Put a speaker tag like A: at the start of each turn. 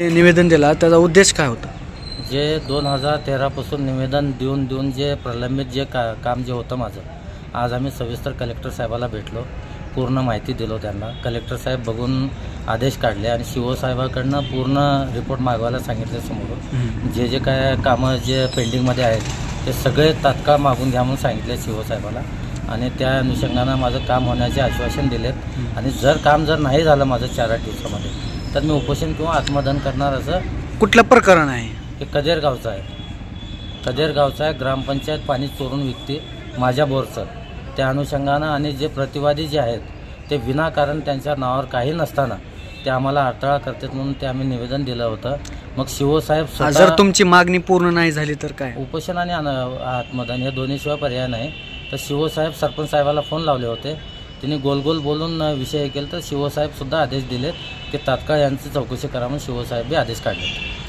A: निवेदन दिला त्याचा उद्देश काय होता?
B: जे दोन हजार तेरापासून निवेदन देऊन देऊन जे प्रलंबित जे का काम जे होतं माझं आज आम्ही सविस्तर कलेक्टर साहेबाला भेटलो पूर्ण माहिती दिलो त्यांना. कलेक्टर साहेब बघून आदेश काढले आणि शिव साहेबाकडनं पूर्ण रिपोर्ट मागवायला सांगितले समोर जे जे काय कामं जे पेंडिंगमध्ये आहेत ते सगळे तात्काळ मागून घ्या म्हणून सांगितले शिवसाहेबाला आणि त्या अनुषंगानं माझं काम होण्याचे आश्वासन दिलेत. आणि जर काम जर नाही झालं माझं चार आठ दिवसामध्ये तर मी उपोषण किंवा आत्मदहन करणार असं
A: कुठलं प्रकरण आहे?
B: हे कदेर गावचं आहे. कदेर गावचं आहे ग्रामपंचायत पाणी चोरून विकते माझ्या बोरचं. त्या अनुषंगानं आणि जे प्रतिवादी जे आहेत ते विनाकारण त्यांच्या नावावर काही नसताना ते आम्हाला अडथळा करतात म्हणून ते आम्ही निवेदन दिलं होतं. मग शिवसाहेब
A: जर
B: स्वतः
A: तुमची मागणी पूर्ण नाही झाली तर काय?
B: उपोषण आणि अन- आत्मदान हे दोन्हीशिवाय पर्याय नाही. तर शिवसाहेब सरपंच साहेबाला फोन लावले होते. त्यांनी गोल गोल बोलून विषय केला तर शिवसाहेबसुद्धा आदेश दिलेत की तात्काळ यांची चौकशी करा म्हणून शिवसाहेब बी आदेश काढले